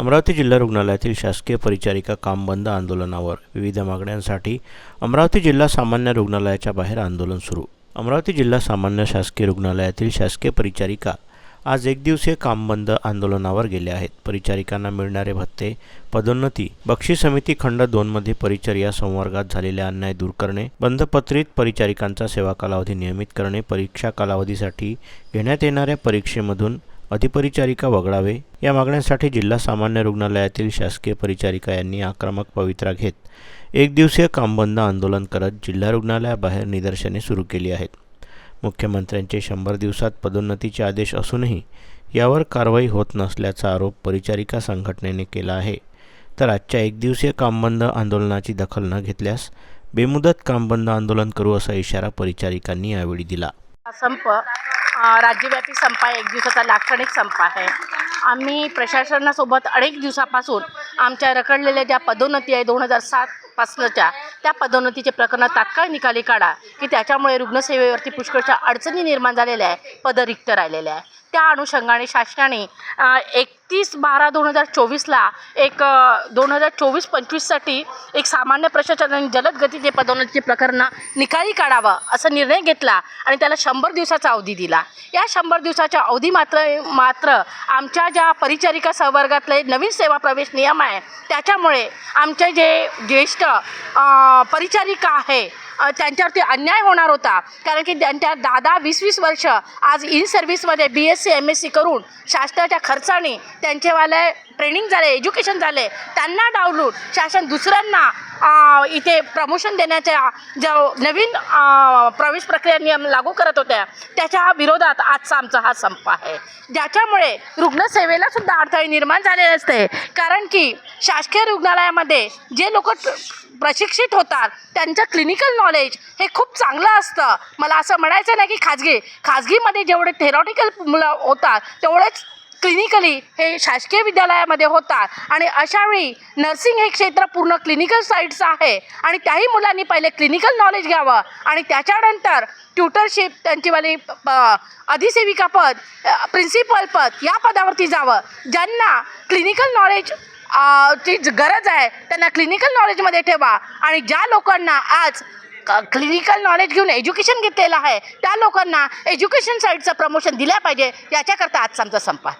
अमरावती जिल्हा रुग्णालयातील शासकीय परिचारिका काम बंद आंदोलनावर विविध मागण्यांसाठी अमरावती जिल्हा सामान्य रुग्णालयाच्या बाहेर आंदोलन सुरू. अमरावती जिल्हा सामान्य शासकीय रुग्णालयातील शासकीय परिचारिका आज एक दिवसीय आंदोलनावर गेले आहेत. परिचारिकांना मिळणारे भत्ते पदोन्नती बक्षीस समिती खंड दोनमध्ये परिचर्या संवर्गात झालेले अन्याय दूर करणे बंधपत्रित परिचारिकांचा सेवा कालावधी नियमित करणे परीक्षा कालावधीसाठी घेण्यात येणाऱ्या परीक्षेमधून अधिपरिचारिका वगळावे. या मागण्यांसाठी जिल्हा सामान्य रुग्णालयातील शासकीय परिचारिका यांनी आक्रमक पवित्रा घेत एक दिवसीय कामबंद आंदोलन करत जिल्हा रुग्णालयाबाहेर निदर्शने सुरू केली आहेत. मुख्यमंत्र्यांचे शंभर दिवसात पदोन्नतीचे आदेश असूनही यावर कारवाई होत नसल्याचा आरोप परिचारिका संघटनेने केला आहे. तर आजच्या एक दिवसीय कामबंद आंदोलनाची दखल न घेतल्यास बेमुदत कामबंद आंदोलन करू असा इशारा परिचारिकांनी यावेळी दिला. संप राज्यव्यापी संप आहे एक दिवसाचा लाक्षणिक संप आहे. आम्ही प्रशासनासोबत अनेक दिवसापासून आमच्या रखडलेल्या ज्या पदोन्नती आहे दोन हजार सातपासनच्या त्या पदोन्नतीचे प्रकरण तात्काळ निकाली काढा की त्याच्यामुळे रुग्णसेवेवरती पुष्कळच्या अडचणी निर्माण झालेल्या आहे पदं रिक्त राहिलेल्या आहे त्या अनुषंगाने शासनाने एकतीस बारा दोन हजार चोवीसला एक दोन हजार चोवीस पंचवीससाठी एक सामान्य प्रशासनाने जलद गतीचे पदोन्नतीचे प्रकरण निकाली काढावं असा निर्णय घेतला आणि त्याला शंभर दिवसाचा अवधी दिला. या शंभर दिवसाच्या अवधी मात्र मात्र आमच्या ज्या परिचारिका सहवर्गातले नवीन सेवा प्रवेश नियम आहे त्याच्यामुळे आमचे जे ज्येष्ठ परिचारिका आहे त्यांच्यावरती अन्याय होणार होता. कारण की त्यांच्या दादा वीस वीस वर्ष आज in सर्व्हिसमध्ये B S C M S C करून शासनाच्या खर्चाने त्यांचेवाले ट्रेनिंग झाले एज्युकेशन झाले. त्यांना डावलून शासन दुसऱ्यांना इथे प्रमोशन देण्याच्या ज्या नवीन प्रवेश प्रक्रिया नियम लागू करत होत्या त्याच्या विरोधात आजचा आमचा हा संप आहे. ज्याच्यामुळे रुग्णसेवेला सुद्धा अडथळे निर्माण झालेले असते. कारण की शासकीय रुग्णालयामध्ये जे लोक प्रशिक्षित होतात त्यांचं क्लिनिकल नॉलेज हे खूप चांगलं असतं. मला असं म्हणायचं नाही की खाजगी खाजगीमध्ये जेवढे थेरॉटिकल मुलं होतात तेवढेच क्लिनिकली हे शासकीय विद्यालयामध्ये होतात. आणि अशावेळी नर्सिंग हे क्षेत्र पूर्ण क्लिनिकल साईडचं आहे. आणि त्याही मुलांनी पहिले क्लिनिकल नॉलेज घ्यावं. आणि त्याच्यानंतर ट्युटरशिप त्यांचीवाली प- अधिसेविका पद प्रिन्सिपल पद या पदावरती जावं. ज्यांना क्लिनिकल नॉलेज ची गरज आहे त्यांना क्लिनिकल नॉलेजमध्ये ठेवा. आणि ज्या लोकांना आज क्लिनिकल नॉलेज घेऊन एज्युकेशन घेतलेलं आहे त्या लोकांना एज्युकेशन साईडचं प्रमोशन दिल्या पाहिजे याच्याकरता आजचा आमचा संप आहे.